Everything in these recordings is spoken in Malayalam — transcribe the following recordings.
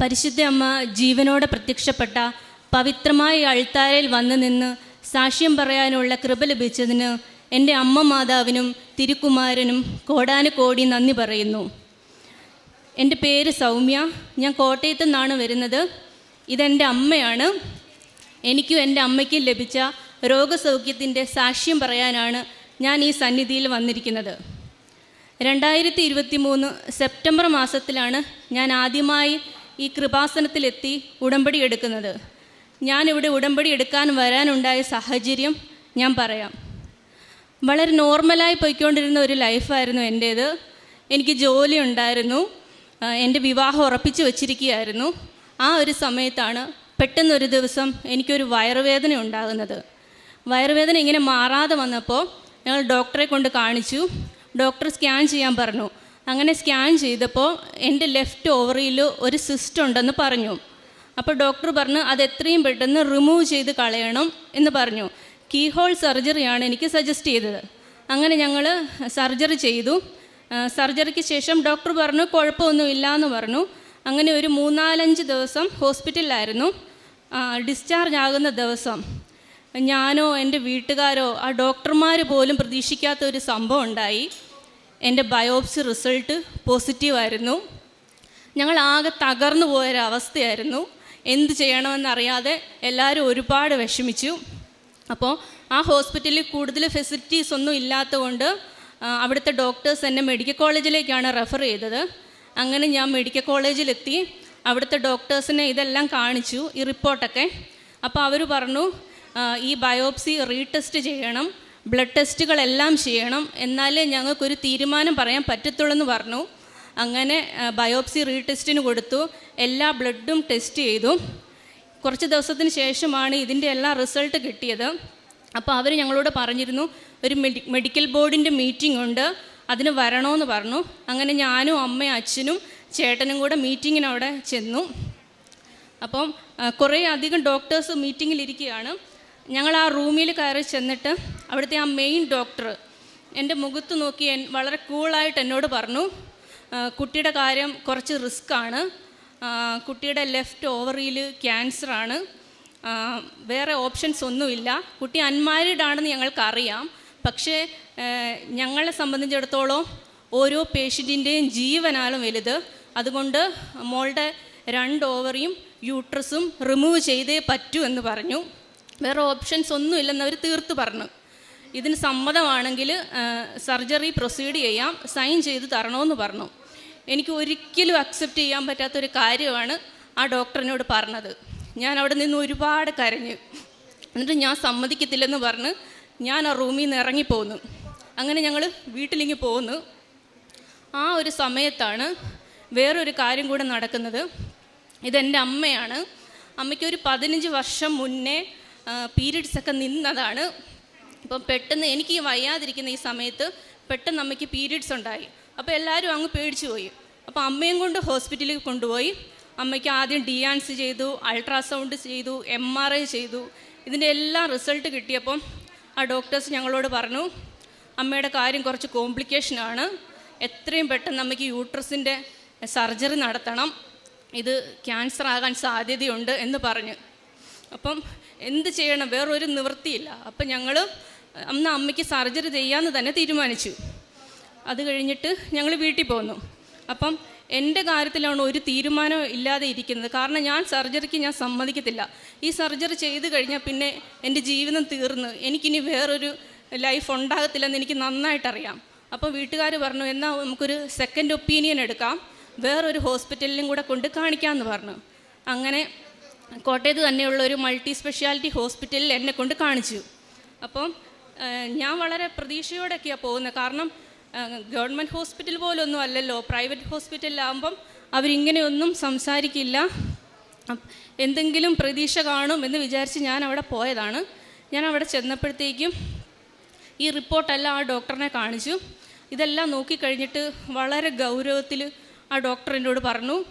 പരിശുദ്ധ അമ്മ ജീവനോടെ പ്രത്യക്ഷപ്പെട്ട പവിത്രമായ അൾത്താരയിൽ വന്നു നിന്ന് സാക്ഷ്യം പറയാനുള്ള കൃപ ലഭിച്ചതിന് എന്റെ അമ്മ മാതാവിനും തിരുക്കുമാരനും കോടാനുകോടി നന്ദി പറയുന്നു. എന്റെ പേര് സൗമ്യ. ഞാൻ കോട്ടയത്ത് നിന്നാണ് വരുന്നത്. ഇതെന്റെ അമ്മയാണ്. എനിക്കും എന്റെ അമ്മയ്ക്കും ലഭിച്ച രോഗസൗഖ്യത്തിന്റെ സാക്ഷ്യം പറയാനാണ് ഞാൻ ഈ സന്നിധിയിൽ വന്നിരിക്കുന്നത്. രണ്ടായിരത്തി ഇരുപത്തി മൂന്ന് സെപ്റ്റംബർ മാസത്തിലാണ് ഞാൻ ആദ്യമായി ഈ കൃപാസനത്തിലെത്തി ഉടമ്പടി എടുക്കുന്നത്. ഞാനിവിടെ ഉടമ്പടി എടുക്കാൻ വരാനുണ്ടായ സാഹചര്യം ഞാൻ പറയാം. വളരെ നോർമലായി പോയിക്കൊണ്ടിരുന്ന ഒരു ലൈഫായിരുന്നു എന്റേത്. എനിക്ക് ജോലി ഉണ്ടായിരുന്നു. എന്റെ വിവാഹം ഉറപ്പിച്ചു വച്ചിരിക്കുകയായിരുന്നു. ആ ഒരു സമയത്താണ് പെട്ടെന്നൊരു ദിവസം എനിക്കൊരു വയറുവേദന ഉണ്ടാകുന്നത്. വയറുവേദന ഇങ്ങനെ മാറാതെ വന്നപ്പോൾ ഞങ്ങൾ ഡോക്ടറെ കൊണ്ട് കാണിച്ചു. ഡോക്ടർ സ്കാൻ ചെയ്യാൻ പറഞ്ഞു. അങ്ങനെ സ്കാൻ ചെയ്തപ്പോൾ എന്റെ ലെഫ്റ്റ് ഓവറിയിൽ ഒരു സിസ്റ്റ് ഉണ്ടെന്ന് പറഞ്ഞു. അപ്പോൾ ഡോക്ടർ പറഞ്ഞു അത് എത്രയും പെട്ടെന്ന് റിമൂവ് ചെയ്ത് കളയണം എന്ന് പറഞ്ഞു. കീ ഹോൾ സർജറിയാണ് എനിക്ക് സജസ്റ്റ് ചെയ്തത്. അങ്ങനെ ഞങ്ങൾ സർജറി ചെയ്തു. സർജറിക്ക് ശേഷം ഡോക്ടർ പറഞ്ഞു കുഴപ്പമൊന്നുമില്ല എന്ന് പറഞ്ഞു. അങ്ങനെ ഒരു മൂന്നാലഞ്ച് ദിവസം ഹോസ്പിറ്റലിലായിരുന്നു. ഡിസ്ചാർജ് ആകുന്ന ദിവസം ഞാനോ എന്റെ വീട്ടുകാരോ ആ ഡോക്ടർമാർ പോലും പ്രതീക്ഷിക്കാത്ത ഒരു സംഭവം ഉണ്ടായി. എന്റെ ബയോപ്സി റിസൾട്ട് പോസിറ്റീവായിരുന്നു. ഞങ്ങൾ ആകെ തകർന്നു പോയൊരവസ്ഥയായിരുന്നു. എന്ത് ചെയ്യണമെന്നറിയാതെ എല്ലാവരും ഒരുപാട് വിഷമിച്ചു. അപ്പോൾ ആ ഹോസ്പിറ്റലിൽ കൂടുതൽ ഫെസിലിറ്റീസ് ഒന്നും ഇല്ലാത്തതുകൊണ്ട് അവിടുത്തെ ഡോക്ടേഴ്സ് എന്നെ മെഡിക്കൽ കോളേജിലേക്കാണ് റെഫർ ചെയ്തത്. അങ്ങനെ ഞാൻ മെഡിക്കൽ കോളേജിലെത്തി. അവിടുത്തെ ഡോക്ടേഴ്സിനെ ഇതെല്ലാം കാണിച്ചു ഈ റിപ്പോർട്ടൊക്കെ. അപ്പോൾ അവർ പറഞ്ഞു ഈ ബയോപ്സി റീടെസ്റ്റ് ചെയ്യണം. ബ്ലഡ് ടെസ്റ്റുകളെല്ലാം ചെയ്യണം. എന്നാലേ ഞങ്ങൾക്കൊരു തീരുമാനം പറയാൻ പറ്റത്തുള്ളൂ എന്ന് പറഞ്ഞു. അങ്ങനെ ബയോപ്സി റീടെസ്റ്റിന് കൊടുത്തു. എല്ലാ ബ്ലഡും ടെസ്റ്റ് ചെയ്തു. കുറച്ച് ദിവസത്തിന് ശേഷമാണ് ഇതിന്റെ എല്ലാ റിസൾട്ട് കിട്ടിയത്. അപ്പോൾ അവർ ഞങ്ങളോട് പറഞ്ഞിരുന്നു ഒരു മെഡി മെഡിക്കൽ ബോർഡിന്റെ മീറ്റിംഗ് ഉണ്ട്. അതിന് വരണമെന്ന് പറഞ്ഞു. അങ്ങനെ ഞാനും അമ്മയും അച്ഛനും ചേട്ടനും കൂടെ മീറ്റിങ്ങിനവിടെ ചെന്നു. അപ്പം കുറേ അധികം ഡോക്ടേഴ്സ് മീറ്റിങ്ങിലിരിക്കുകയാണ്. ഞങ്ങൾ ആ റൂമിൽ കയറി ചെന്നിട്ട് അവിടുത്തെ ആ മെയിൻ ഡോക്ടർ എന്റെ മുഖത്ത് നോക്കി വളരെ കൂളായിട്ട് എന്നോട് പറഞ്ഞു കുട്ടിയുടെ കാര്യം കുറച്ച് റിസ്ക് ആണ്. കുട്ടിയുടെ ലെഫ്റ്റ് ഓവറിയിൽ ക്യാൻസറാണ് വേറെ ഓപ്ഷൻസ് ഒന്നുമില്ല. കുട്ടി അൺമാരിഡ് ആണെന്ന് ഞങ്ങൾക്കറിയാം. പക്ഷേ ഞങ്ങളെ സംബന്ധിച്ചിടത്തോളം ഓരോ പേഷ്യന്റിന്റെയും ജീവനാലും വലുത്. അതുകൊണ്ട് മോളുടെ രണ്ട് ഓവറിയും യൂട്രസും റിമൂവ് ചെയ്തേ പറ്റൂ എന്ന് പറഞ്ഞു. വേറെ ഓപ്ഷൻസ് ഒന്നുമില്ലെന്ന് അവർ തീർത്ത് പറഞ്ഞു. ഇതിന് സമ്മതമാണെങ്കിൽ സർജറി പ്രൊസീഡ് ചെയ്യാം സൈൻ ചെയ്ത് തരണമെന്ന് പറഞ്ഞു. എനിക്ക് ഒരിക്കലും അക്സെപ്റ്റ് ചെയ്യാൻ പറ്റാത്തൊരു കാര്യമാണ് ആ ഡോക്ടറിനോട് പറഞ്ഞത്. ഞാൻ അവിടെ നിന്ന് ഒരുപാട് കരഞ്ഞു. എന്നിട്ട് ഞാൻ സമ്മതിക്കത്തില്ലെന്ന് പറഞ്ഞ് ഞാൻ ആ റൂമിൽ നിന്ന് ഇറങ്ങിപ്പോന്നു. അങ്ങനെ ഞങ്ങൾ വീട്ടിലിങ്ങി പോന്നു. ആ ഒരു സമയത്താണ് വേറൊരു കാര്യം കൂടെ നടക്കുന്നത്. ഇതെന്റെ അമ്മയാണ്. അമ്മയ്ക്ക് ഒരു പതിനഞ്ച് വർഷം മുന്നേ പീരീഡ്സ് ഒക്കെ നിന്നതാണ്. അപ്പം പെട്ടെന്ന് എനിക്ക് വയ്യാതിരിക്കുന്ന ഈ സമയത്ത് പെട്ടെന്ന് അമ്മയ്ക്ക് പീരീഡ്സ് ഉണ്ടായി അപ്പോൾ എല്ലാവരും അങ്ങ് പേടിച്ചു പോയി. അപ്പോൾ അമ്മയും കൊണ്ട് ഹോസ്പിറ്റലിൽ കൊണ്ടുപോയി. അമ്മയ്ക്ക് ആദ്യം ഡിയാൻസ് ചെയ്തു അൾട്രാസൗണ്ട് ചെയ്തു എം ആർ ഐ ചെയ്തു. ഇതിന്റെ എല്ലാം റിസൾട്ട് കിട്ടിയപ്പം ആ ഡോക്ടേഴ്സ് ഞങ്ങളോട് പറഞ്ഞു അമ്മയുടെ കാര്യം കുറച്ച് കോംപ്ലിക്കേഷനാണ് എത്രയും പെട്ടെന്ന് അമ്മയ്ക്ക് യൂട്രസിന്റെ സർജറി നടത്തണം. ഇത് ക്യാൻസർ ആകാൻ സാധ്യതയുണ്ട് എന്ന് പറഞ്ഞു. അപ്പം എന്ത് ചെയ്യണം? വേറൊരു നിവൃത്തിയില്ല. അപ്പം ഞങ്ങൾ അന്ന് അമ്മയ്ക്ക് സർജറി ചെയ്യാമെന്ന് തന്നെ തീരുമാനിച്ചു. അത് കഴിഞ്ഞിട്ട് ഞങ്ങൾ വീട്ടിൽ പോന്നു. അപ്പം എന്റെ കാര്യത്തിലാണ് ഒരു തീരുമാനം ഇല്ലാതെ ഇരിക്കുന്നത്. കാരണം ഞാൻ സർജറിക്ക് ഞാൻ സമ്മതിക്കത്തില്ല. ഈ സർജറി ചെയ്ത് കഴിഞ്ഞാൽ പിന്നെ എന്റെ ജീവിതം തീർന്ന്. എനിക്കിനി വേറൊരു ലൈഫ് ഉണ്ടാകത്തില്ലെന്ന് എനിക്ക് നന്നായിട്ടറിയാം. അപ്പോൾ വീട്ടുകാർ പറഞ്ഞു എന്നാൽ നമുക്കൊരു സെക്കൻഡ് ഒപ്പീനിയൻ എടുക്കാം. വേറൊരു ഹോസ്പിറ്റലിലും കൂടെ കൊണ്ട് കാണിക്കാമെന്ന് പറഞ്ഞു. അങ്ങനെ കോട്ടയത്ത് തന്നെയുള്ള ഒരു മൾട്ടി സ്പെഷ്യാലിറ്റി ഹോസ്പിറ്റലിൽ എന്നെ കൊണ്ട് കാണിച്ചു. അപ്പം ഞാൻ വളരെ പ്രതീക്ഷയോടൊക്കെയാണ് പോകുന്നത്. കാരണം ഗവൺമെന്റ് ഹോസ്പിറ്റൽ പോലൊന്നും അല്ലല്ലോ. പ്രൈവറ്റ് ഹോസ്പിറ്റലിലാകുമ്പം അവരിങ്ങനെയൊന്നും സംസാരിക്കില്ല. എന്തെങ്കിലും പ്രതീക്ഷ കാണും എന്ന് വിചാരിച്ച് ഞാൻ അവിടെ പോയതാണ്. ഞാൻ അവിടെ ചെന്നപ്പോഴത്തേക്കും ഈ റിപ്പോർട്ടെല്ലാം ആ ഡോക്ടറിനെ കാണിച്ചു. ഇതെല്ലാം നോക്കിക്കഴിഞ്ഞിട്ട് വളരെ ഗൗരവത്തിൽ ആ ഡോക്ടർ എന്നോട് പറഞ്ഞു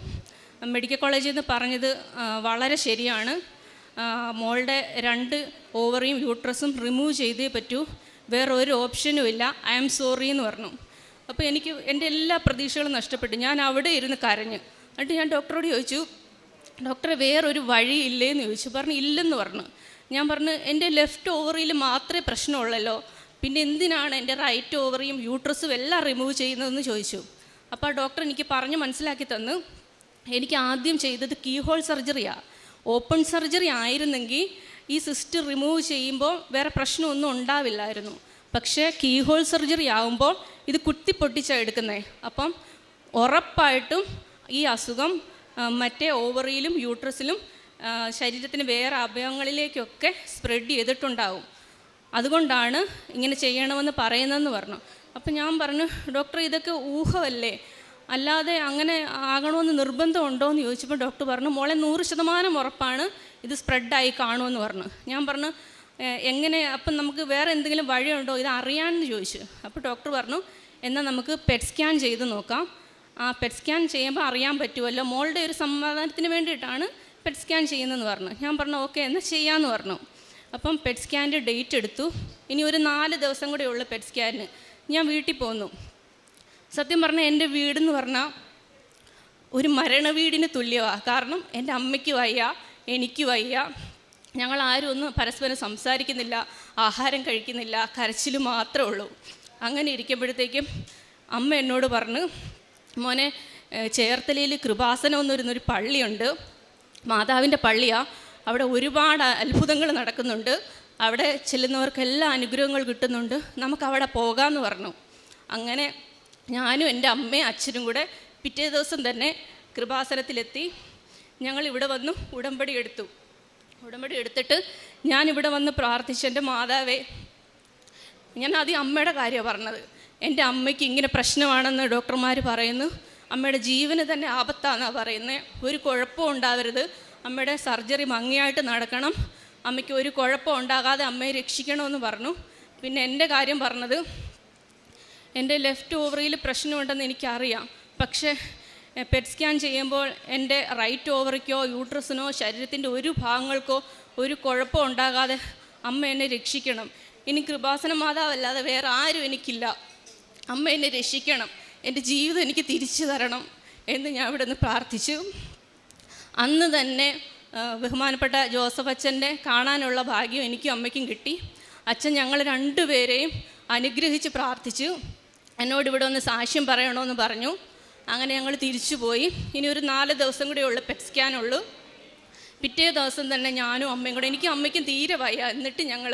മെഡിക്കൽ കോളേജിൽ നിന്ന് പറഞ്ഞത് വളരെ ശരിയാണ്. മോളുടെ രണ്ട് ഓവറിയും യൂട്രസും റിമൂവ് ചെയ്തേ പറ്റൂ. വേറെ ഒരു ഓപ്ഷനും ഇല്ല. ഐ ആം സോറി എന്ന് പറഞ്ഞു. അപ്പോൾ എനിക്ക് എന്റെ എല്ലാ പ്രതീക്ഷകളും നഷ്ടപ്പെട്ടു. ഞാൻ അവിടെ ഇരുന്ന് കരഞ്ഞു. എന്നിട്ട് ഞാൻ ഡോക്ടറോട് ചോദിച്ചു ഡോക്ടറെ വേറൊരു വഴി ഇല്ലേ എന്ന് ചോദിച്ചു. പറഞ്ഞു ഇല്ലെന്ന് പറഞ്ഞു. ഞാൻ പറഞ്ഞു എന്റെ ലെഫ്റ്റ് ഓവറിയിൽ മാത്രമേ പ്രശ്നമുള്ളല്ലോ. പിന്നെ എന്തിനാണ് എന്റെ റൈറ്റ് ഓവറിയും യൂട്രസും എല്ലാം റിമൂവ് ചെയ്യുന്നതെന്ന് ചോദിച്ചു. അപ്പോൾ ഡോക്ടർ എനിക്ക് പറഞ്ഞ് മനസ്സിലാക്കി തന്നു. എനിക്ക് ആദ്യം ചെയ്തത് കീ ഹോൾ സർജറിയാണ് ഓപ്പൺ സർജറി ആയിരുന്നെങ്കിൽ ഈ സിസ്റ്റ് റിമൂവ് ചെയ്യുമ്പോൾ വേറെ പ്രശ്നമൊന്നും ഉണ്ടാവില്ലായിരുന്നു. പക്ഷേ കീ ഹോൾ സർജറി ആകുമ്പോൾ ഇത് കുത്തി പൊട്ടിച്ചാണ് എടുക്കുന്നത് അപ്പം ഉറപ്പായിട്ടും ഈ അസുഖം മറ്റേ ഓവറിയിലും യൂട്രസിലും ശരീരത്തിന് വേറെ അവയവങ്ങളിലേക്കൊക്കെ സ്പ്രെഡ് ചെയ്തിട്ടുണ്ടാവും. അതുകൊണ്ടാണ് ഇങ്ങനെ ചെയ്യണമെന്ന് പറയുന്നതെന്ന് പറഞ്ഞു. അപ്പം ഞാൻ പറഞ്ഞു ഡോക്ടർ ഇതൊക്കെ ഊഹമല്ലേ? അല്ലാതെ അങ്ങനെ ആകണമെന്ന് നിർബന്ധമുണ്ടോ എന്ന് ചോദിച്ചപ്പോൾ ഡോക്ടർ പറഞ്ഞു മോളെ നൂറ് ശതമാനം ഉറപ്പാണ് ഇത് സ്പ്രെഡായി കാണുമെന്ന് പറഞ്ഞു. ഞാൻ പറഞ്ഞു എങ്ങനെ? അപ്പം നമുക്ക് വേറെ എന്തെങ്കിലും വഴിയുണ്ടോ? ഇത് അറിയാമെന്ന് ചോദിച്ചു. അപ്പോൾ ഡോക്ടർ പറഞ്ഞു എന്നാൽ നമുക്ക് പെറ്റ് സ്കാൻ ചെയ്ത് നോക്കാം. ആ പെറ്റ് സ്കാൻ ചെയ്യുമ്പോൾ അറിയാൻ പറ്റുമല്ലോ മോളുടെ ഒരു സമാധാനത്തിന് വേണ്ടിയിട്ടാണ് പെറ്റ് സ്കാൻ ചെയ്യുന്നതെന്ന് പറഞ്ഞു. ഞാൻ പറഞ്ഞു ഓക്കെ എന്നാൽ ചെയ്യാമെന്ന് പറഞ്ഞു. അപ്പം പെറ്റ് സ്കാന്റെ ഡേറ്റ് എടുത്തു. ഇനി ഒരു നാല് ദിവസം കൂടെ ഉള്ളു പെറ്റ് സ്കാനിന് ഞാൻ വീട്ടിൽ പോന്നു. സത്യം പറഞ്ഞാൽ എന്റെ വീടെന്ന് പറഞ്ഞാൽ ഒരു മരണ വീടിന് തുല്യമാണ് കാരണം എന്റെ അമ്മയ്ക്ക് വയ്യ എനിക്ക് വയ്യ. ഞങ്ങൾ ആരും ഒന്നും പരസ്പരം സംസാരിക്കുന്നില്ല ആഹാരം കഴിക്കുന്നില്ല കരച്ചിൽ മാത്രമേ ഉള്ളൂ. അങ്ങനെ ഇരിക്കുമ്പോഴത്തേക്കും അമ്മ എന്നോട് പറഞ്ഞു മോനെ ചേർത്തലയിൽ കൃപാസനം എന്ന് പറയുന്നൊരു പള്ളിയുണ്ട്. മാതാവിന്റെ പള്ളിയാണ് അവിടെ ഒരുപാട് അത്ഭുതങ്ങൾ നടക്കുന്നുണ്ട്. അവിടെ ചെല്ലുന്നവർക്ക് എല്ലാ അനുഗ്രഹങ്ങൾ കിട്ടുന്നുണ്ട്. നമുക്ക് അവിടെ പോകാമെന്ന് പറഞ്ഞു. അങ്ങനെ ഞാനും എന്റെ അമ്മയും അച്ഛനും കൂടെ പിറ്റേ ദിവസം തന്നെ കൃപാസനത്തിലെത്തി. ഞങ്ങൾ ഇവിടെ വന്നു ഉടമ്പടി എടുത്തു. ഉടമ്പടി എടുത്തിട്ട് ഞാൻ ഇവിടെ വന്ന് പ്രാർത്ഥിച്ച. എന്റെ മാതാവേ ഞാൻ ആദ്യം അമ്മയുടെ കാര്യമാണ് പറഞ്ഞത്. എന്റെ അമ്മയ്ക്ക് ഇങ്ങനെ പ്രശ്നമാണെന്ന് ഡോക്ടർമാർ പറയുന്നു. അമ്മയുടെ ജീവന് തന്നെ ആപത്താണെന്നാണ് പറയുന്നത് ഒരു കുഴപ്പവും ഉണ്ടാവരുത്. അമ്മയുടെ സർജറി ഭംഗിയായിട്ട് നടക്കണം. അമ്മയ്ക്ക് ഒരു കുഴപ്പം ഉണ്ടാകാതെ അമ്മയെ രക്ഷിക്കണമെന്ന് പറഞ്ഞു. പിന്നെ എന്റെ കാര്യം പറഞ്ഞത് എന്റെ ലെഫ്റ്റ് ഓവറിയിൽ പ്രശ്നമുണ്ടെന്ന് എനിക്കറിയാം. പക്ഷേ പെറ്റ് സ്കാൻ ചെയ്യുമ്പോൾ എന്റെ റൈറ്റ് ഓവറിക്കോ യൂട്രസിനോ ശരീരത്തിന്റെ ഒരു ഭാഗങ്ങൾക്കോ ഒരു കുഴപ്പം ഉണ്ടാകാതെ അമ്മ എന്നെ രക്ഷിക്കണം. ഇനി കൃപാസന മാതാവല്ലാതെ വേറെ ആരും എനിക്കില്ല. അമ്മ എന്നെ രക്ഷിക്കണം. എന്റെ ജീവിതം എനിക്ക് തിരിച്ചു തരണം എന്ന് ഞാൻ ഇവിടെ നിന്ന് പ്രാർത്ഥിച്ചു. അന്ന് തന്നെ ബഹുമാനപ്പെട്ട ജോസഫ് അച്ഛന്റെ കാണാനുള്ള ഭാഗ്യം എനിക്കും അമ്മയ്ക്കും കിട്ടി. അച്ഛൻ ഞങ്ങൾ രണ്ടുപേരെയും അനുഗ്രഹിച്ച് പ്രാർത്ഥിച്ചു. എന്നോട് ഇവിടെ ഒന്ന് സാക്ഷ്യം പറയണമെന്ന് പറഞ്ഞു. അങ്ങനെ ഞങ്ങൾ തിരിച്ചു പോയി ഇനി ഒരു നാല് ദിവസം കൂടെ ഉള്ളു പെറ്റ് സ്കാനുള്ളൂ പിറ്റേ ദിവസം തന്നെ ഞാനും അമ്മയും കൂടെ എനിക്കും അമ്മയ്ക്കും തീരെ വയ്യ. എന്നിട്ട് ഞങ്ങൾ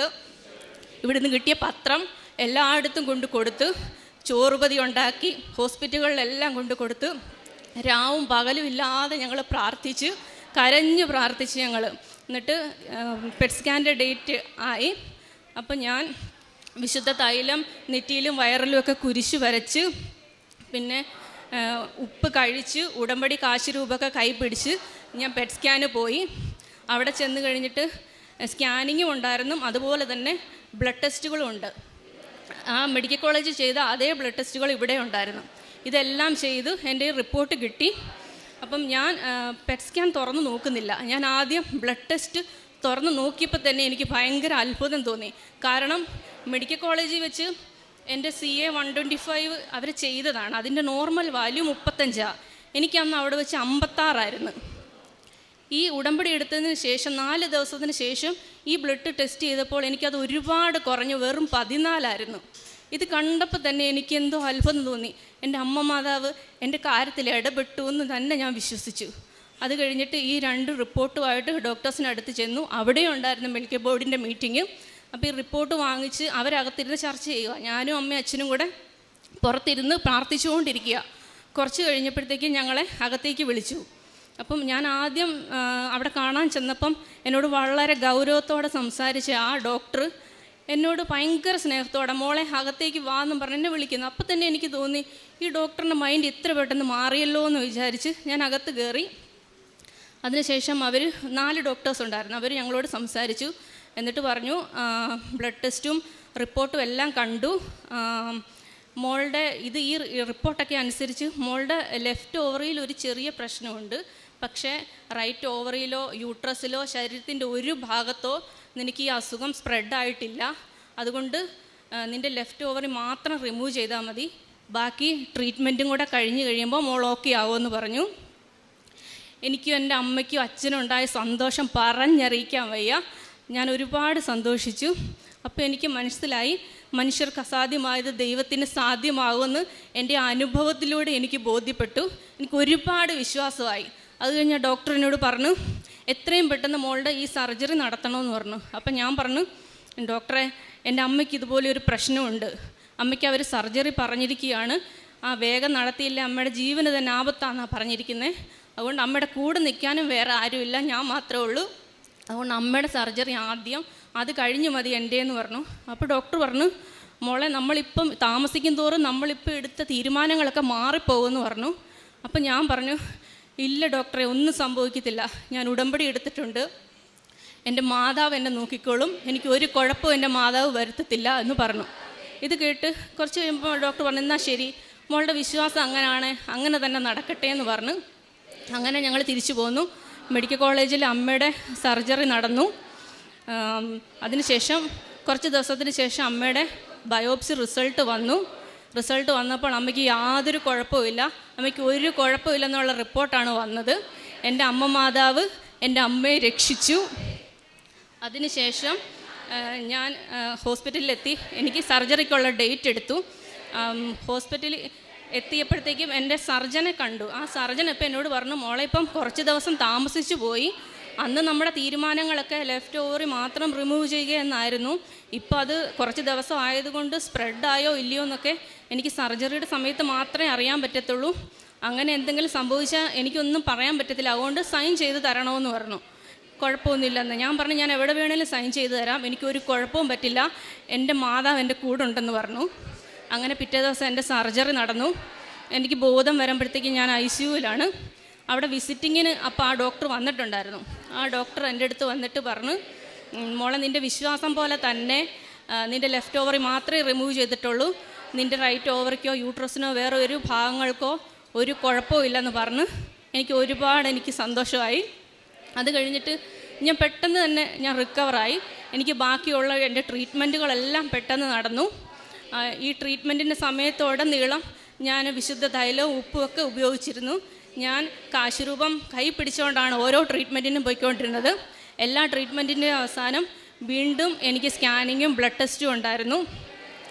ഇവിടുന്ന് കിട്ടിയ പത്രം എല്ലായിടത്തും കൊണ്ട് കൊടുത്ത് ചോറുപതി ഉണ്ടാക്കി ഹോസ്പിറ്റലുകളിലെല്ലാം കൊണ്ട് കൊടുത്ത് രാവും പകലും ഇല്ലാതെ ഞങ്ങൾ പ്രാർത്ഥിച്ച് കരഞ്ഞ് പ്രാർത്ഥിച്ച് ഞങ്ങൾ എന്നിട്ട് പെറ്റ് സ്കാന്റെ ഡേറ്റ് ആയി. അപ്പം ഞാൻ വിശുദ്ധ തൈലം നെറ്റിയിലും വയറിലും ഒക്കെ കുരിശ് വരച്ച് പിന്നെ ഉപ്പ് കഴിച്ച് ഉടമ്പടി കാശ് രൂപമൊക്കെ കൈ പിടിച്ച് ഞാൻ പെറ്റ് സ്കാന് പോയി. അവിടെ ചെന്ന് കഴിഞ്ഞിട്ട് സ്കാനിങ്ങും ഉണ്ടായിരുന്നു. അതുപോലെ തന്നെ ബ്ലഡ് ടെസ്റ്റുകളും ഉണ്ട്. ആ മെഡിക്കൽ കോളേജിൽ ചെയ്ത അതേ ബ്ലഡ് ടെസ്റ്റുകൾ ഇവിടെ ഉണ്ടായിരുന്നു. ഇതെല്ലാം ചെയ്ത് എന്റെ റിപ്പോർട്ട് കിട്ടി. അപ്പം ഞാൻ പെറ്റ് സ്കാൻ തുറന്ന് നോക്കുന്നില്ല. ഞാൻ ആദ്യം ബ്ലഡ് ടെസ്റ്റ് തുറന്ന് നോക്കിയപ്പോൾ തന്നെ എനിക്ക് ഭയങ്കര അത്ഭുതം തോന്നി. കാരണം മെഡിക്കൽ കോളേജിൽ വെച്ച് എന്റെ C A one twenty five അവർ ചെയ്തതാണ്. അതിന്റെ നോർമൽ വാല്യൂ മുപ്പത്തഞ്ചാണ് എനിക്ക് അന്ന് അവിടെ വെച്ച് അമ്പത്താറായിരുന്നു. ഈ ഉടമ്പടി എടുത്തതിന് ശേഷം നാല് ദിവസത്തിന് ശേഷം ഈ ബ്ലഡ് ടെസ്റ്റ് ചെയ്തപ്പോൾ എനിക്കത് ഒരുപാട് കുറഞ്ഞു. വെറും പതിനാലായിരുന്നു. ഇത് കണ്ടപ്പോൾ തന്നെ എനിക്ക് എന്തോ അത്ഭുതം തോന്നി. എന്റെ അമ്മ മാതാവ് എന്റെ കാര്യത്തിൽ ഇടപെട്ടു എന്ന് തന്നെ ഞാൻ വിശ്വസിച്ചു. അത് കഴിഞ്ഞിട്ട് ഈ രണ്ട് റിപ്പോർട്ടുമായിട്ട് ഡോക്ടേഴ്സിനടുത്ത് ചെന്നു. അവിടെ ഉണ്ടായിരുന്നു മെഡിക്കൽ ബോർഡിന്റെ മീറ്റിംഗ്. അപ്പോൾ ഈ റിപ്പോർട്ട് വാങ്ങിച്ച് അവരകത്തിരുന്ന് ചർച്ച ചെയ്യുക. ഞാനും അമ്മയും അച്ഛനും കൂടെ പുറത്തിരുന്ന് പ്രാർത്ഥിച്ചുകൊണ്ടിരിക്കുക. കുറച്ച് കഴിഞ്ഞപ്പോഴത്തേക്കും ഞങ്ങളെ അകത്തേക്ക് വിളിച്ചു. അപ്പം ഞാൻ ആദ്യം അവിടെ കാണാൻ ചെന്നപ്പം എന്നോട് വളരെ ഗൗരവത്തോടെ സംസാരിച്ച ആ ഡോക്ടർ എന്നോട് ഭയങ്കര സ്നേഹത്തോടെ മോളെ അകത്തേക്ക് വാ എന്നും പറഞ്ഞ് എന്നെ വിളിക്കുന്നു. അപ്പം തന്നെ എനിക്ക് തോന്നി ഈ ഡോക്ടറിന്റെ മൈൻഡ് ഇത്ര പെട്ടെന്ന് മാറിയല്ലോ എന്ന് വിചാരിച്ച് ഞാൻ അകത്ത് കയറി. അതിനുശേഷം അവർ നാല് ഡോക്ടേഴ്സ് ഉണ്ടായിരുന്നു. അവർ ഞങ്ങളോട് സംസാരിച്ചു. എന്നിട്ട് പറഞ്ഞു ബ്ലഡ് ടെസ്റ്റും റിപ്പോർട്ടും എല്ലാം കണ്ടു. മോളുടെ ഇത് ഈ റിപ്പോർട്ടൊക്കെ അനുസരിച്ച് മോളുടെ ലെഫ്റ്റ് ഓവറിയിൽ ഒരു ചെറിയ പ്രശ്നമുണ്ട്. പക്ഷേ റൈറ്റ് ഓവറിയിലോ യൂട്രസിലോ ശരീരത്തിന്റെ ഒരു ഭാഗത്തോ നിനക്ക് ഈ അസുഖം സ്പ്രെഡായിട്ടില്ല അതുകൊണ്ട് നിന്റെ ലെഫ്റ്റ് ഓവറി മാത്രം റിമൂവ് ചെയ്താൽ മതി. ബാക്കി ട്രീറ്റ്മെന്റും കൂടെ കഴിഞ്ഞ് കഴിയുമ്പോൾ മോൾ ഓക്കെ ആവുമെന്ന് പറഞ്ഞു. എനിക്കും എന്റെ അമ്മയ്ക്കും അച്ഛനും ഉണ്ടായ സന്തോഷം പറഞ്ഞറിയിക്കാൻ വയ്യ. ഞാൻ ഒരുപാട് സന്തോഷിച്ചു. അപ്പോൾ എനിക്ക് മനസ്സിലായി മനുഷ്യർക്ക് അസാധ്യമായത് ദൈവത്തിന് സാധ്യമാകുമെന്ന് എന്റെ അനുഭവത്തിലൂടെ എനിക്ക് ബോധ്യപ്പെട്ടു. എനിക്ക് ഒരുപാട് വിശ്വാസമായി. അത് കഴിഞ്ഞ് ഡോക്ടറിനോട് പറഞ്ഞു എത്രയും പെട്ടെന്ന് മോളുടെ ഈ സർജറി നടത്തണമെന്ന് പറഞ്ഞു. അപ്പം ഞാൻ പറഞ്ഞു ഡോക്ടറെ എന്റെ അമ്മയ്ക്ക് ഇതുപോലെ ഒരു പ്രശ്നമുണ്ട്. അമ്മയ്ക്ക് അവർ സർജറി പറഞ്ഞിരിക്കുകയാണ്. ആ വേഗം നടത്തിയില്ല? അമ്മയുടെ ജീവന് തന്നെ ആപത്താണെന്നാണ് പറഞ്ഞിരിക്കുന്നത് അതുകൊണ്ട് അമ്മയുടെ കൂടെ നിൽക്കാനും വേറെ ആരുമില്ല ഞാൻ മാത്രമേ ഉള്ളൂ. അതുകൊണ്ട് അമ്മയുടെ സർജറി ആദ്യം അത് കഴിഞ്ഞു മതി എന്റെ എന്ന് പറഞ്ഞു. അപ്പോൾ ഡോക്ടർ പറഞ്ഞു മോളെ നമ്മളിപ്പം താമസിക്കും തോറും നമ്മളിപ്പോൾ എടുത്ത തീരുമാനങ്ങളൊക്കെ മാറിപ്പോകുമെന്ന് പറഞ്ഞു. അപ്പം ഞാൻ പറഞ്ഞു ഇല്ല ഡോക്ടറെ ഒന്നും സംഭവിക്കത്തില്ല. ഞാൻ ഉടമ്പടി എടുത്തിട്ടുണ്ട്. എന്റെ മാതാവ് എന്നെ നോക്കിക്കോളും. എനിക്ക് ഒരു കുഴപ്പവും എന്റെ മാതാവ് വരുത്തത്തില്ല എന്ന് പറഞ്ഞു. ഇത് കേട്ട് കുറച്ച് കഴിയുമ്പോൾ ഡോക്ടർ പറഞ്ഞു എന്നാൽ ശരി. മോളുടെ വിശ്വാസം അങ്ങനെയാണ് അങ്ങനെ തന്നെ നടക്കട്ടെ എന്ന് പറഞ്ഞു. അങ്ങനെ ഞങ്ങൾ തിരിച്ചു പോന്നു. മെഡിക്കൽ കോളേജിൽ അമ്മയുടെ സർജറി നടന്നു. അതിനുശേഷം കുറച്ച് ദിവസത്തിന് ശേഷം അമ്മയുടെ ബയോപ്സി റിസൾട്ട് വന്നു. റിസൾട്ട് വന്നപ്പോൾ അമ്മയ്ക്ക് യാതൊരു കുഴപ്പമില്ല അമ്മയ്ക്ക് ഒരു കുഴപ്പമില്ലെന്നുള്ള റിപ്പോർട്ടാണ് വന്നത്. എന്റെ അമ്മ മാതാവ് എന്റെ അമ്മയെ രക്ഷിച്ചു. അതിനുശേഷം ഞാൻ ഹോസ്പിറ്റലിലെത്തി. എനിക്ക് സർജറിക്കുള്ള ഡേറ്റ് എടുത്തു. ഹോസ്പിറ്റലിൽ എത്തിയപ്പോഴത്തേക്കും എന്റെ സർജനെ കണ്ടു. ആ സർജൻ ഇപ്പം എന്നോട് പറഞ്ഞു മോളെ ഇപ്പം കുറച്ച് ദിവസം താമസിച്ചു പോയി. അന്ന് നമ്മുടെ തീരുമാനങ്ങളൊക്കെ ലെഫ്റ്റ് ഓവറി മാത്രം റിമൂവ് ചെയ്യുക എന്നായിരുന്നു. ഇപ്പോൾ അത് കുറച്ച് ദിവസം ആയതുകൊണ്ട് സ്പ്രെഡായോ ഇല്ലയോ എന്നൊക്കെ എനിക്ക് സർജറിയുടെ സമയത്ത് മാത്രമേ അറിയാൻ പറ്റത്തുള്ളൂ. അങ്ങനെ എന്തെങ്കിലും സംഭവിച്ചാൽ എനിക്കൊന്നും പറയാൻ പറ്റത്തില്ല. അതുകൊണ്ട് സൈൻ ചെയ്ത് തരണമെന്ന് പറഞ്ഞു. കുഴപ്പമൊന്നുമില്ലെന്ന്. ഞാൻ പറഞ്ഞു ഞാൻ എവിടെ വേണേലും സൈൻ ചെയ്ത് തരാം. എനിക്കൊരു കുഴപ്പവും പറ്റില്ല. എന്റെ മാതാവ് എന്റെ കൂടെ ഉണ്ടെന്ന് പറഞ്ഞു. അങ്ങനെ പിറ്റേ ദിവസം എന്റെ സർജറി നടന്നു. എനിക്ക് ബോധം വരുമ്പോഴത്തേക്കും ഞാൻ ഐ സിയുവിലാണ് അവിടെ വിസിറ്റിങ്ങിന് അപ്പോൾ ആ ഡോക്ടർ വന്നിട്ടുണ്ടായിരുന്നു. ആ ഡോക്ടർ എന്റെ അടുത്ത് വന്നിട്ട് പറഞ്ഞു "ഉം, മോളെ നിന്റെ വിശ്വാസം പോലെ തന്നെ നിന്റെ ലെഫ്റ്റ് ഓവറി മാത്രമേ റിമൂവ് ചെയ്തിട്ടുള്ളൂ. നിന്റെ റൈറ്റ് ഓവറിക്കോ യൂട്രസിനോ വേറെ ഒരു ഭാഗങ്ങൾക്കോ ഒരു കുഴപ്പവും ഇല്ലെന്ന് പറഞ്ഞ് എനിക്ക് ഒരുപാട് എനിക്ക് സന്തോഷമായി. അത് കഴിഞ്ഞിട്ട് ഞാൻ പെട്ടെന്ന് തന്നെ ഞാൻ റിക്കവറായി. എനിക്ക് ബാക്കിയുള്ള എന്റെ ട്രീറ്റ്മെന്റുകളെല്ലാം പെട്ടെന്ന് നടന്നു. ഈ ട്രീറ്റ്മെന്റിന്റെ സമയത്തോടെ നീളം ഞാൻ വിശുദ്ധ തൈലവും ഉപ്പുമൊക്കെ ഉപയോഗിച്ചിരുന്നു. ഞാൻ കാശുരൂപം കൈ പിടിച്ചുകൊണ്ടാണ് ഓരോ ട്രീറ്റ്മെന്റിനും പോയിക്കൊണ്ടിരുന്നത്. എല്ലാ ട്രീറ്റ്മെന്റിന്റെ അവസാനം വീണ്ടും എനിക്ക് സ്കാനിങ്ങും ബ്ലഡ് ടെസ്റ്റും ഉണ്ടായിരുന്നു.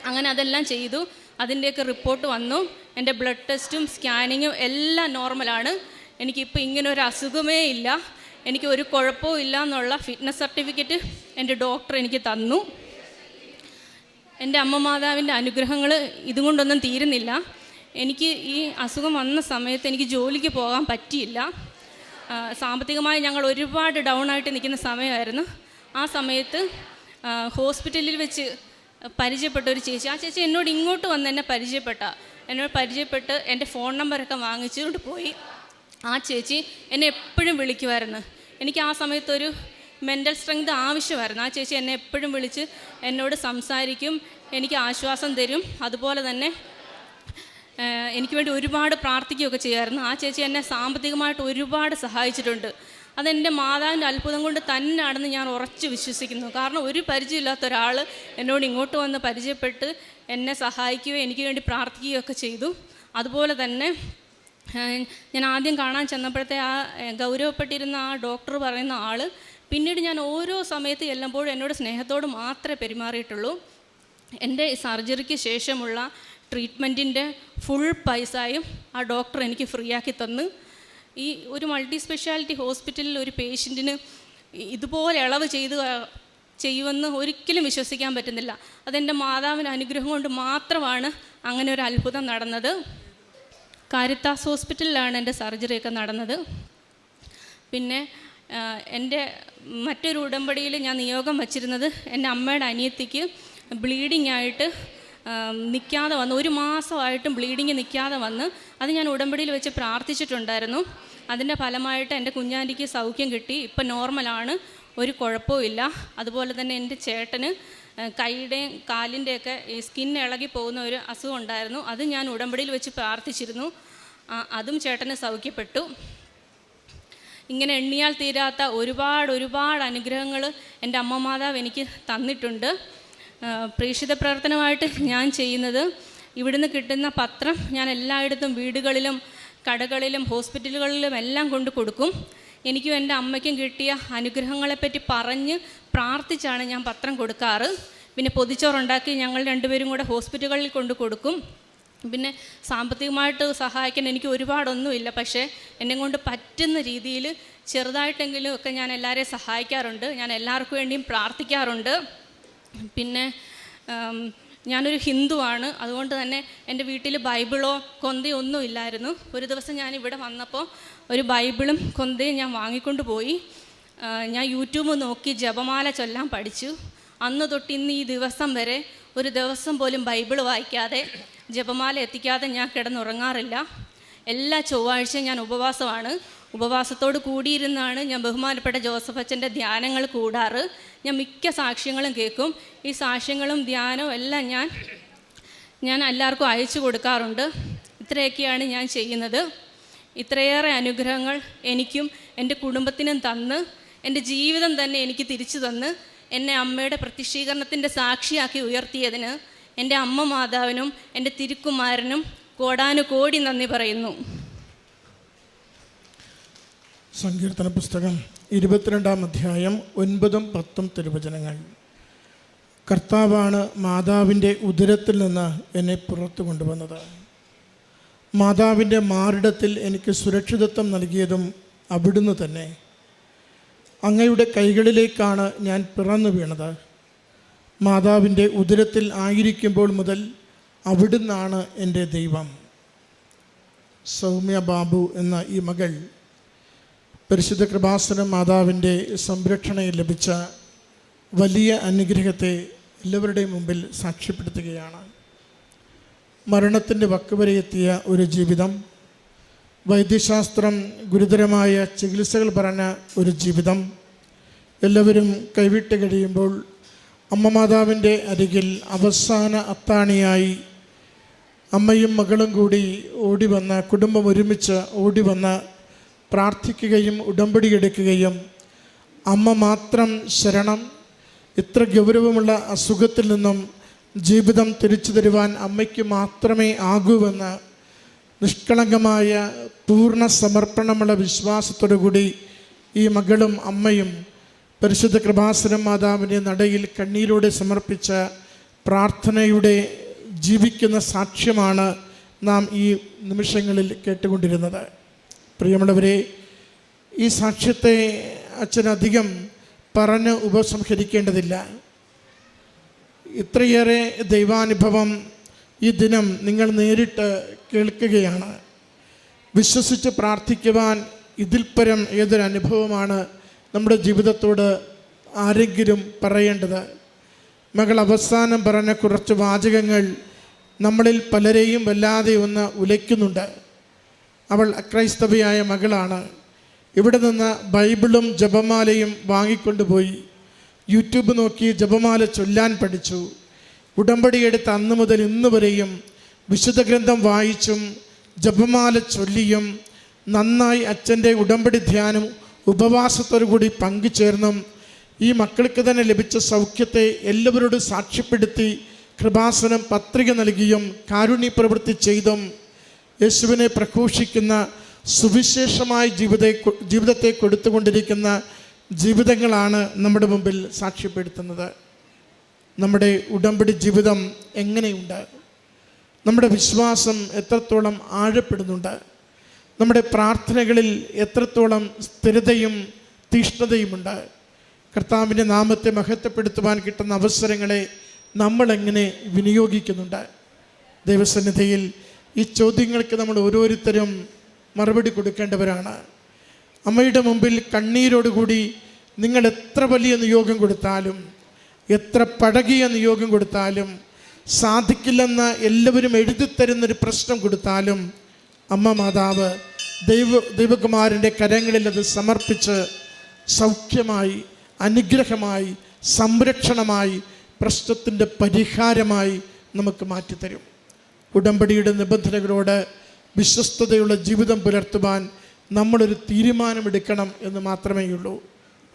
അങ്ങനെ അതെല്ലാം ചെയ്തു. അതിന്റെയൊക്കെ റിപ്പോർട്ട് വന്നു. എന്റെ ബ്ലഡ് ടെസ്റ്റും സ്കാനിങ്ങും എല്ലാം നോർമലാണ് എനിക്കിപ്പോൾ ഇങ്ങനെ ഒരു അസുഖമേ ഇല്ല. എനിക്ക് ഒരു കുഴപ്പവും ഇല്ല എന്നുള്ള ഫിറ്റ്നസ് സർട്ടിഫിക്കറ്റ് എന്റെ ഡോക്ടർ എനിക്ക് തന്നു. എന്റെ അമ്മ മാതാവിന്റെ അനുഗ്രഹങ്ങൾ ഇതുകൊണ്ടൊന്നും തീരുന്നില്ല. എനിക്ക് ഈ അസുഖം വന്ന സമയത്ത് എനിക്ക് ജോലിക്ക് പോകാൻ പറ്റിയില്ല. സാമ്പത്തികമായി ഞങ്ങൾ ഒരുപാട് ഡൗൺ ആയിട്ട് നിൽക്കുന്ന സമയമായിരുന്നു. ആ സമയത്ത് ഹോസ്പിറ്റലിൽ വെച്ച് പരിചയപ്പെട്ട ഒരു ചേച്ചി ആ ചേച്ചി എന്നോട് ഇങ്ങോട്ട് വന്ന് എന്നെ പരിചയപ്പെട്ട എന്നോട് പരിചയപ്പെട്ട് എന്റെ ഫോൺ നമ്പറൊക്കെ വാങ്ങിച്ചുകൊണ്ട് പോയി. ആ ചേച്ചി എന്നെ എപ്പോഴും വിളിക്കുമായിരുന്നു. എനിക്ക് ആ സമയത്തൊരു മെന്റൽ സ്ട്രെങ്ത് ആവശ്യമായിരുന്നു. ആ ചേച്ചി എന്നെ എപ്പോഴും വിളിച്ച് എന്നോട് സംസാരിക്കും എനിക്ക് ആശ്വാസം തരും. അതുപോലെ തന്നെ എനിക്ക് വേണ്ടി ഒരുപാട് പ്രാർത്ഥിക്കുകയൊക്കെ ചെയ്യുമായിരുന്നു. ആ ചേച്ചി എന്നെ സാമ്പത്തികമായിട്ട് ഒരുപാട് സഹായിച്ചിട്ടുണ്ട്. അതെന്റെ മാതാവിന്റെ അത്ഭുതം കൊണ്ട് തന്നെയാണെന്ന് ഞാൻ ഉറച്ചു വിശ്വസിക്കുന്നു. കാരണം ഒരു പരിചയമില്ലാത്ത ഒരാൾ എന്നോട് ഇങ്ങോട്ട് വന്ന് പരിചയപ്പെട്ട് എന്നെ സഹായിക്കുകയോ എനിക്ക് വേണ്ടി പ്രാർത്ഥിക്കുകയൊക്കെ ചെയ്തു. അതുപോലെ തന്നെ ഞാൻ ആദ്യം കാണാൻ ചെന്നപ്പോഴത്തെ ആ ഗൗരവപ്പെട്ടിരുന്ന ആ ഡോക്ടർ പറയുന്ന ആൾ പിന്നീട് ഞാൻ ഓരോ സമയത്ത് ചെല്ലുമ്പോഴും എന്നോട് സ്നേഹത്തോട് മാത്രമേ പെരുമാറിയിട്ടുള്ളൂ. എന്റെ സർജറിക്ക് ശേഷമുള്ള ട്രീറ്റ്മെന്റിന്റെ ഫുൾ പൈസയും ആ ഡോക്ടർ എനിക്ക് ഫ്രീ ആക്കി തന്ന്. ഈ ഒരു മൾട്ടി സ്പെഷ്യാലിറ്റി ഹോസ്പിറ്റലിൽ ഒരു പേഷ്യന്റിന് ഇതുപോലെ ഇളവ് ചെയ്ത് ചെയ്യുമെന്ന് ഒരിക്കലും വിശ്വസിക്കാൻ പറ്റുന്നില്ല. അതെന്റെ മാതാവിന്റെ അനുഗ്രഹം കൊണ്ട് മാത്രമാണ് അങ്ങനെ ഒരു അത്ഭുതം നടന്നത്. കാരിത്താസ് ഹോസ്പിറ്റലിലാണ് എന്റെ സർജറിയൊക്കെ നടന്നത്. പിന്നെ എന്റെ മറ്റൊരു ഉടമ്പടിയിൽ ഞാൻ നിയോഗം വച്ചിരുന്നത് എന്റെ അമ്മയുടെ അനിയത്തിക്ക് ബ്ലീഡിംഗ് ആയിട്ട് നിൽക്കാതെ വന്ന് ഒരു മാസമായിട്ടും ബ്ലീഡിങ് നിൽക്കാതെ വന്ന് അത് ഞാൻ ഉടമ്പടിയിൽ വെച്ച് പ്രാർത്ഥിച്ചിട്ടുണ്ടായിരുന്നു. അതിന്റെ ഫലമായിട്ട് എന്റെ കുഞ്ഞാന്റിക്ക് സൗഖ്യം കിട്ടി. ഇപ്പം നോർമലാണ് ഒരു കുഴപ്പവും ഇല്ല. അതുപോലെ തന്നെ എന്റെ ചേട്ടന് കൈയുടെയും കാലിന്റെയൊക്കെ ഈ സ്കിൻ ഇളകി പോകുന്ന ഒരു അസുഖം ഉണ്ടായിരുന്നു. അത് ഞാൻ ഉടമ്പടിയിൽ വെച്ച് പ്രാർത്ഥിച്ചിരുന്നു. അതും ചേട്ടന് സൗഖ്യപ്പെട്ടു. ഇങ്ങനെ എണ്ണിയാൽ തീരാത്ത ഒരുപാട് ഒരുപാട് അനുഗ്രഹങ്ങൾ എന്റെ അമ്മ മാതാവ് എനിക്ക് തന്നിട്ടുണ്ട്. പ്രീക്ഷിത പ്രവർത്തനമായിട്ട് ഞാൻ ചെയ്യുന്നത് ഇവിടുന്ന് കിട്ടുന്ന പത്രം ഞാൻ എല്ലായിടത്തും വീടുകളിലും കടകളിലും ഹോസ്പിറ്റലുകളിലും എല്ലാം കൊണ്ട് കൊടുക്കും. എനിക്കും എന്റെ അമ്മയ്ക്കും കിട്ടിയ അനുഗ്രഹങ്ങളെപ്പറ്റി പറഞ്ഞ് പ്രാർത്ഥിച്ചാണ് ഞാൻ പത്രം കൊടുക്കാറ്. പിന്നെ പൊതിച്ചോറുണ്ടാക്കി ഞങ്ങൾ രണ്ടുപേരും കൂടെ ഹോസ്പിറ്റലുകളിൽ കൊണ്ട് കൊടുക്കും. പിന്നെ സാമ്പത്തികമായിട്ട് സഹായിക്കാൻ എനിക്ക് ഒരുപാടൊന്നുമില്ല. പക്ഷേ എന്നെ കൊണ്ട് പറ്റുന്ന രീതിയിൽ ചെറുതായിട്ടെങ്കിലും ഒക്കെ ഞാൻ എല്ലാവരെയും സഹായിക്കാറുണ്ട്. ഞാൻ എല്ലാവർക്കും വേണ്ടിയും പ്രാർത്ഥിക്കാറുണ്ട്. പിന്നെ ഞാനൊരു ഹിന്ദുവാണ്. അതുകൊണ്ട് തന്നെ എന്റെ വീട്ടിൽ ബൈബിളോ കൊന്തയോ ഒന്നും ഇല്ലായിരുന്നു. ഒരു ദിവസം ഞാൻ ഇവിടെ വന്നപ്പോൾ ഒരു ബൈബിളും കൊന്തയും ഞാൻ വാങ്ങിക്കൊണ്ട് പോയി. ഞാൻ യൂട്യൂബ് നോക്കി ജപമാല ചൊല്ലാൻ പഠിച്ചു. അന്ന് തൊട്ട് ഇന്ന് ഈ ദിവസം വരെ ഒരു ദിവസം പോലും ബൈബിൾ വായിക്കാതെ ജപമാല എത്തിക്കാതെ ഞാൻ കിടന്നുറങ്ങാറില്ല. എല്ലാ ചൊവ്വാഴ്ചയും ഞാൻ ഉപവാസമാണ്. ഉപവാസത്തോട് കൂടിയിരുന്നാണ് ഞാൻ ബഹുമാനപ്പെട്ട ജോസഫ് അച്ഛന്റെ ധ്യാനങ്ങൾ കൂടാറ്. ഞാൻ മിക്ക സാക്ഷ്യങ്ങളും കേൾക്കും. ഈ സാക്ഷ്യങ്ങളും ധ്യാനവും എല്ലാം ഞാൻ ഞാൻ എല്ലാവർക്കും അയച്ചു കൊടുക്കാറുണ്ട്. ഇത്രയൊക്കെയാണ് ഞാൻ ചെയ്യുന്നത്. ഇത്രയേറെ അനുഗ്രഹങ്ങൾ എനിക്കും എന്റെ കുടുംബത്തിനും തന്ന് എന്റെ ജീവിതം തന്നെ എനിക്ക് തിരിച്ചു തന്ന് എന്നെ അമ്മയുടെ പ്രത്യക്ഷീകരണത്തിന്റെ സാക്ഷിയാക്കി ഉയർത്തിയതിന് എന്റെ അമ്മ മാതാവിനും എന്റെ തിരുക്കുമാരനും കോടാനുകോടി നന്ദി പറയുന്നു. സങ്കീർത്തന പുസ്തകം ഇരുപത്തിരണ്ടാം അധ്യായം ഒൻപതും പത്തും തിരുവചനങ്ങൾ. കർത്താവാണ് മാതാവിന്റെ ഉദരത്തിൽ നിന്ന് എന്നെ പുറത്തു കൊണ്ടുവന്നത്. മാതാവിന്റെ മാറിടത്തിൽ എനിക്ക് സുരക്ഷിതത്വം നൽകിയതും അവിടുന്ന് തന്നെ. അങ്ങയുടെ കൈകളിലേക്കാണ് ഞാൻ പിറന്നു വീണത്. മാതാവിന്റെ ഉദരത്തിൽ ആയിരിക്കുമ്പോൾ മുതൽ അവിടുന്നാണ് എന്റെ ദൈവം. സൗമ്യ ബാബു എന്ന ഈ മകൾ പരിശുദ്ധ കൃപാസനം മാതാവിന്റെ സംരക്ഷണയിൽ ലഭിച്ച വലിയ അനുഗ്രഹത്തെ എല്ലാവരുടെയും മുമ്പിൽ സാക്ഷ്യപ്പെടുത്തുകയാണ്. മരണത്തിന്റെ വക്കുവരെ എത്തിയ ഒരു ജീവിതം വൈദ്യശാസ്ത്രം ഗുരുതരമായ ചികിത്സകൾ പറഞ്ഞ ഒരു ജീവിതം എല്ലാവരും കൈവിട്ട് കഴിയുമ്പോൾ അമ്മ മാതാവിന്റെ അരികിൽ അവസാന അത്താണിയായി അമ്മയും മകളും കൂടി ഓടി വന്ന് കുടുംബം ഒരുമിച്ച് ഓടി വന്ന് പ്രാർത്ഥിക്കുകയും ഉടമ്പടി എടുക്കുകയും അമ്മ മാത്രം ശരണം ഇത്ര ഗൗരവമുള്ള അസുഖത്തിൽ നിന്നും ജീവിതം തിരിച്ചു തരുവാൻ അമ്മയ്ക്ക് മാത്രമേ ആകൂവെന്ന് നിഷ്കളങ്കമായ പൂർണ സമർപ്പണമുള്ള വിശ്വാസത്തോടു കൂടി ഈ മകളും അമ്മയും പരിശുദ്ധ കൃപാസനം മാതാവിന്റെ നടയിൽ കണ്ണീരോടെ സമർപ്പിച്ച പ്രാർത്ഥനയുടെ ജീവിക്കുന്ന സാക്ഷ്യമാണ് നാം ഈ നിമിഷങ്ങളിൽ കേട്ടുകൊണ്ടിരുന്നത്. പ്രിയമുള്ളവരെ ഈ സാക്ഷ്യത്തെ അച്ഛനധികം പറഞ്ഞ് ഉപസംഹരിക്കേണ്ടതില്ല. ഇത്രയേറെ ദൈവാനുഭവം ഈ ദിനം നിങ്ങൾ നേരിട്ട് കേൾക്കുകയാണ്. വിശ്വസിച്ച് പ്രാർത്ഥിക്കുവാൻ ഇതിൽപ്പരം പരം ഏതൊരു അനുഭവമാണ് നമ്മുടെ ജീവിതത്തോട് ആരെങ്കിലും പറയേണ്ടത്? മകൾ അവസാനം പറഞ്ഞ കുറച്ച് വാചകങ്ങൾ നമ്മളിൽ പലരെയും വല്ലാതെ ഒന്ന് ഉലയ്ക്കുന്നുണ്ട്. അവൾ അക്രൈസ്തവയായ മകളാണ്. ഇവിടെ നിന്ന് ബൈബിളും ജപമാലയും വാങ്ങിക്കൊണ്ടുപോയി യൂട്യൂബ് നോക്കി ജപമാല ചൊല്ലാൻ പഠിച്ചു. ഉടമ്പടി എടുത്ത അന്ന് മുതൽ ഇന്ന് വരെയും വിശുദ്ധ ഗ്രന്ഥം വായിച്ചും ജപമാല ചൊല്ലിയും നന്നായി അച്ഛന്റെ ഉടമ്പടി ധ്യാനം ഉപവാസത്തോടു കൂടി പങ്കുചേർന്നും ഈ മക്കൾക്ക് തന്നെ ലഭിച്ച സൗഖ്യത്തെ എല്ലാവരോടും സാക്ഷ്യപ്പെടുത്തി കൃപാസനം പത്രിക നൽകിയും കാരുണ്യ പ്രവൃത്തി ചെയ്തും യേശുവിനെ പ്രഘോഷിക്കുന്ന സുവിശേഷമായ ജീവിത ജീവിതത്തെ കൊടുത്തുകൊണ്ടിരിക്കുന്ന ജീവിതങ്ങളാണ് നമ്മുടെ മുമ്പിൽ സാക്ഷ്യപ്പെടുത്തുന്നത്. നമ്മുടെ ഉടമ്പടി ജീവിതം എങ്ങനെയുണ്ട്? നമ്മുടെ വിശ്വാസം എത്രത്തോളം ആഴപ്പെടുന്നുണ്ട്? നമ്മുടെ പ്രാർത്ഥനകളിൽ എത്രത്തോളം സ്ഥിരതയും തീഷ്ണതയുമുണ്ട് കർത്താവിന്റെ നാമത്തെ മഹത്വപ്പെടുത്തുവാൻ കിട്ടുന്ന അവസരങ്ങളെ നമ്മളെങ്ങനെ വിനിയോഗിക്കുന്നുണ്ട്? ദൈവസന്നിധിയിൽ ഈ ചോദ്യങ്ങൾക്ക് നമ്മൾ ഓരോരുത്തരും മറുപടി കൊടുക്കേണ്ടവരാണ്. അമ്മയുടെ മുമ്പിൽ കണ്ണീരോടുകൂടി നിങ്ങൾ എത്ര വലിയ നിയോഗം കൊടുത്താലും എത്ര പഴകിയ നിയോഗം കൊടുത്താലും സാധിക്കില്ലെന്ന് എല്ലാവരും എഴുതിത്തരുന്നൊരു പ്രശ്നം കൊടുത്താലും അമ്മ മാതാവ് ദൈവ ദൈവകുമാരന്റെ കരങ്ങളിൽ അത് സമർപ്പിച്ച് സൗഖ്യമായി അനുഗ്രഹമായി സംരക്ഷണമായി പ്രശ്നത്തിന്റെ പരിഹാരമായി നമുക്ക് മാറ്റിത്തരും. ഉടമ്പടിയുടെ നിബന്ധനകളോട് വിശ്വസ്തതയുള്ള ജീവിതം പുലർത്തുവാൻ നമ്മളൊരു തീരുമാനമെടുക്കണം എന്ന് മാത്രമേ ഉള്ളൂ.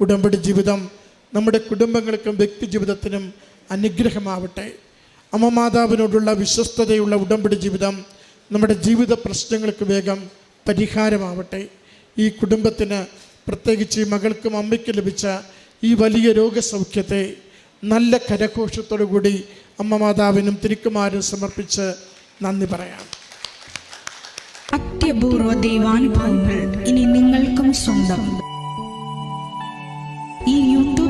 ഉടമ്പടി ജീവിതം നമ്മുടെ കുടുംബങ്ങൾക്കും വ്യക്തി ജീവിതത്തിനും അനുഗ്രഹമാവട്ടെ. അമ്മമാതാവിനോടുള്ള വിശ്വസ്തതയുള്ള ഉടമ്പടി ജീവിതം നമ്മുടെ ജീവിത പ്രശ്നങ്ങൾക്ക് വേഗം പരിഹാരമാവട്ടെ. ഈ കുടുംബത്തിന് പ്രത്യേകിച്ച് ഈ മകൾക്കും അമ്മയ്ക്ക് ലഭിച്ച ഈ വലിയ രോഗസൗഖ്യത്തെ നല്ല കരഘോഷത്തോടു കൂടി അമ്മ മാതാവിനും തിരുക്കുമാരും സമർപ്പിച്ച് നന്ദി പറയാം. അത്യപൂർവ ദൈവാനുഭവങ്ങൾ ഇനി നിങ്ങൾക്കും സ്വന്തം. ഈ